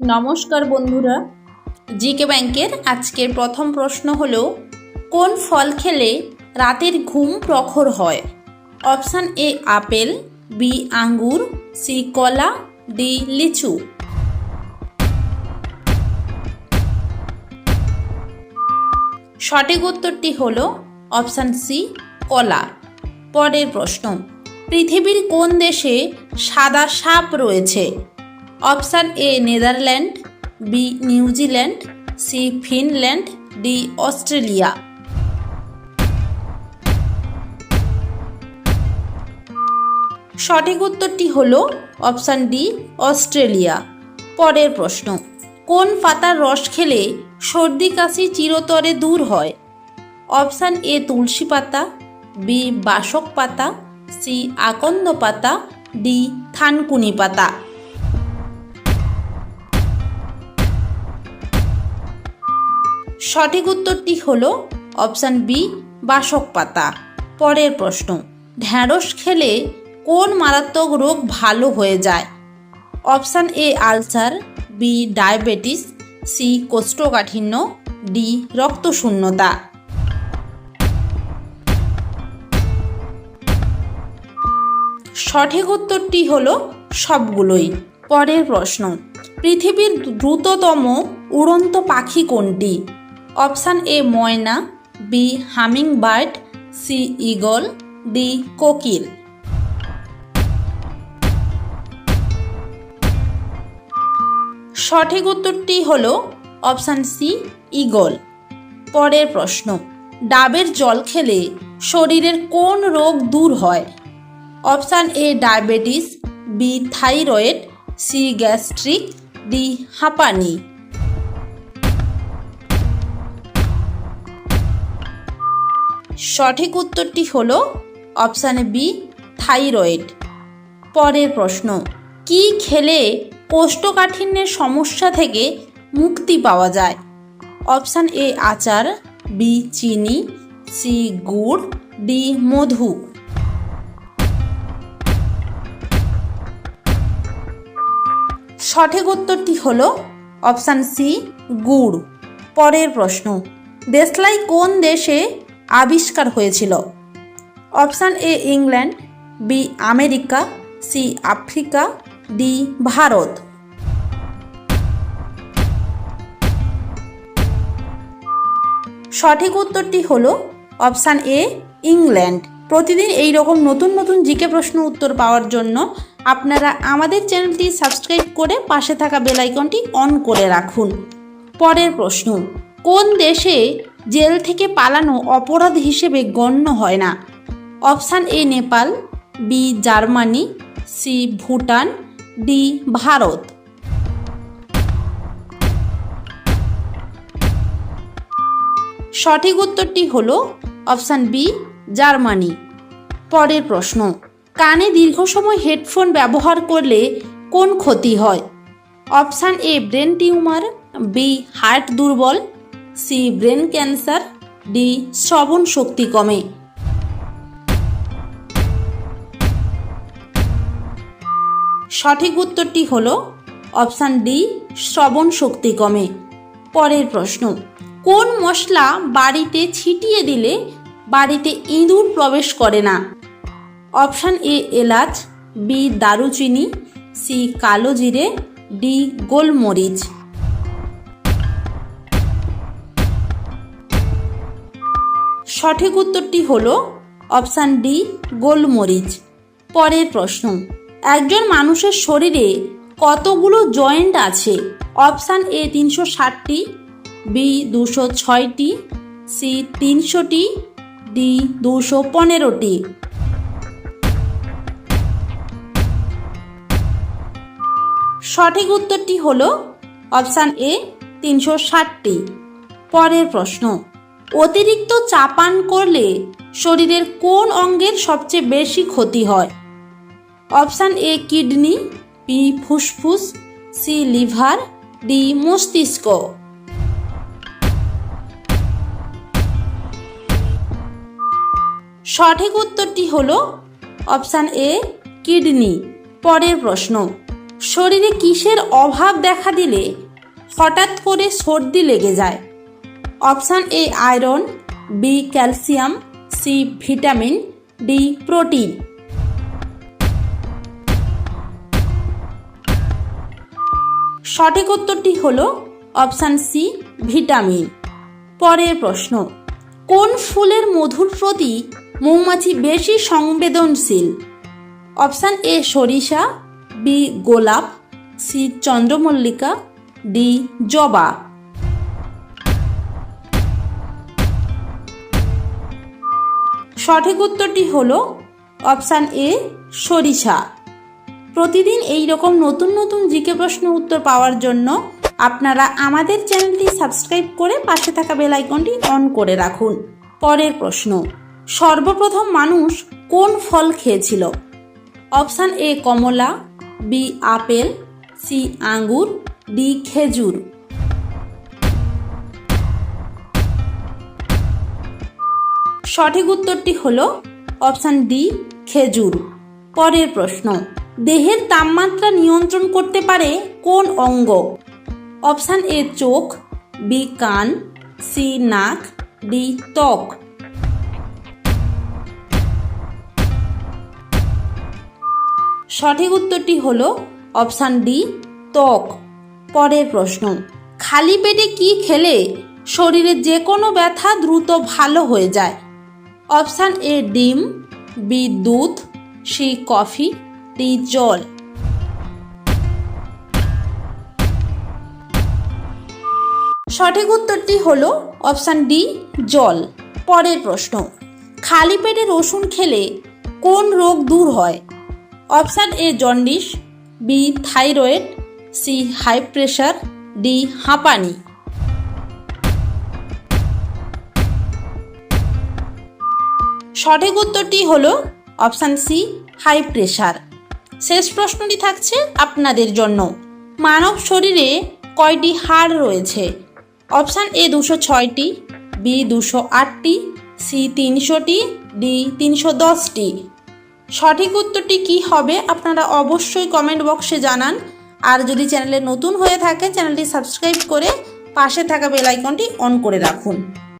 নমস্কার বন্ধুরা। জিকে ব্যাংকের আজকের প্রথম প্রশ্ন হলো, কোন ফল খেলে রাতের ঘুম প্রখর হয়? অপশান এ আপেল, বি আঙ্গুর, সি কলা, ডি লিচু। সঠিক উত্তরটি হল অপশান সি, কলা। পরের প্রশ্ন, পৃথিবীর কোন দেশে সাদা সাপ রয়েছে? Option A Netherland, B New Zealand, C Finland, D Australia. সঠিক উত্তরটি হল অপশান ডি, অস্ট্রেলিয়া। পরের প্রশ্ন, কোন পাতার রস খেলে সর্দি কাশি চিরতরে দূর হয়? অপশান এ তুলসী পাতা, বি বাসক পাতা, সি আকন্দ পাতা, ডি থানকুনি পাতা। সঠিক উত্তরটি হল অপশান বি, বাসক পাতা। পরের প্রশ্ন, ঢ্যাঁড়স খেলে কোন মারাত্মক রোগ ভালো হয়ে যায়? Option A, ulcer, B, diabetes, C, কোষ্ঠকাঠিন্য, ডি, রক্তশূন্যতা। সঠিক উত্তরটি হলো সবগুলোই। পরের প্রশ্ন, পৃথিবীর দ্রুততম উড়ন্ত পাখি কোনটি? Option A Moyna, B humming bird C eagle D কোকিল। সঠিক উত্তরটি হল অপশান সি ইগল পরের প্রশ্ন, ডাবের জল খেলে শরীরের কোন রোগ দূর হয়? Option A diabetes, B thyroid, C gastric, D হাঁপানি। সঠিক উত্তরটি হল অপশান বি, থাইরয়েড। পরের প্রশ্ন, কি খেলে কোষ্ঠকাঠিন্যের সমস্যা থেকে মুক্তি পাওয়া যায়? অপশান এ, আচার, বি, চিনি, সি, গুড়, ডি, মধু। সঠিক উত্তরটি হল অপশান সি, গুড়। পরের প্রশ্ন, দেশলাই কোন দেশে আবিষ্কার হয়েছিল। Option A England, B America, C Africa, D Bharat. সঠিক উত্তরটি হল অপশান এ ইংল্যান্ড। প্রতিদিন এই রকম নতুন নতুন জিকে প্রশ্ন উত্তর পাওয়ার জন্য আপনারা আমাদের চ্যানেলটি সাবস্ক্রাইব করে পাশে থাকা বেল আইকনটি অন করে রাখুন। পরের প্রশ্ন, কোন দেশে জেল থেকে পালানো অপরাধ হিসেবে গণ্য হয় না। Option A Nepal, B Germany, C Bhutan, D Bharat. সঠিক উত্তরটি হল অপশান বি, জার্মানি। পরের প্রশ্ন, কানে দীর্ঘ সময় হেডফোন ব্যবহার করলে কোন ক্ষতি হয়? Option A, brain tumour, B, heart দুর্বল সি ব্রেন ক্যান্সার, ডি শ্রবণ শক্তি কমে। সঠিক উত্তরটি হল অপশান ডি, শ্রবণ শক্তি কমে। পরের প্রশ্ন, কোন মশলা বাড়িতে ছিটিয়ে দিলে বাড়িতে ইঁদুর প্রবেশ করে না? অপশান এ, এলাচ, বি, দারুচিনি, সি, কালো জিরে, ডি, গোলমরিচ। সঠিক উত্তরটি হল অপশান ডি, গোলমরিচ। পরের প্রশ্ন, একজন মানুষের শরীরে কতগুলো জয়েন্ট আছে? অপশান এ তিনশো ষাটটি, বি দুশো ছয়টি, সি তিনশোটি, ডি দুশো পনেরোটি। সঠিক উত্তরটি হল অপশান এ তিনশো ষাটটি। পরের প্রশ্ন অতিরিক্ত চা পান করলে শরীরের কোন অঙ্গের সবচেয়ে বেশি ক্ষতি হয়? অপশান এ, কিডনি, বি, ফুসফুস, সি, লিভার, ডি, মস্তিষ্ক। সঠিক উত্তরটি হল অপশান এ, কিডনি। পরের প্রশ্ন, শরীরে কিসের অভাব দেখা দিলে হঠাৎ করে সর্দি লেগে যায়? Option A iron, B calcium, C vitamin, D protein. সঠিক উত্তরটি হল অপশান সি ভিটামিন। পরের প্রশ্ন, কোন ফুলের মধুর প্রতি মৌমাছি বেশি সংবেদনশীল? অপশান এ সরিষা, বি গোলাপ, সি চন্দ্রমল্লিকা, ডি জবা। সঠিক উত্তরটি হল অপশান এ, সরিষা। প্রতিদিন এই রকম নতুন নতুন জিকে প্রশ্ন উত্তর পাওয়ার জন্য আপনারা আমাদের চ্যানেলটি সাবস্ক্রাইব করে পাশে থাকা বেল আইকনটি অন করে রাখুন। পরের প্রশ্ন, সর্বপ্রথম মানুষ কোন ফল খেয়েছিল? অপশান এ, কমলা, বি, আপেল, সি, আঙ্গুর, ডি, খেজুর। সঠিক উত্তরটি হল অপশান ডি, খেজুর। পরের প্রশ্ন, দেহের তাপমাত্রা নিয়ন্ত্রণ করতে পারে কোন অঙ্গ? অপশান এ, চোখ, বি, কান, সি, নাক, ডি, ত্বক। সঠিক উত্তরটি হল অপশান ডি, ত্বক। পরের প্রশ্ন, খালি পেটে কি খেলে শরীরে যে কোনো ব্যথা দ্রুত ভালো হয়ে যায়? অপশান এ ডিম, বি দুধ, সি কফি, ডি জল। সঠিক উত্তরটি হল অপশান ডি, জল। পরের প্রশ্ন, খালি পেটে রসুন খেলে কোন রোগ দূর হয়? Option A jaundice, B thyroid, C high pressure D হাঁপানি। সঠিক উত্তরটি হল অপশান সি, হাই প্রেশার শেষ প্রশ্নটি থাকছে আপনাদের জন্য। মানব শরীরে কয়টি হাড় রয়েছে? অপশান এ দুশো ছয়টি, বি দুশো আটটি, সি তিনশোটি, ডি তিনশো দশটি। সঠিক উত্তরটি কি হবে আপনারা অবশ্যই কমেন্ট বক্সে জানান। আর যদি চ্যানেলে নতুন হয়ে থাকে, চ্যানেলটি সাবস্ক্রাইব করে পাশে থাকা বেল আইকনটি অন করে রাখুন।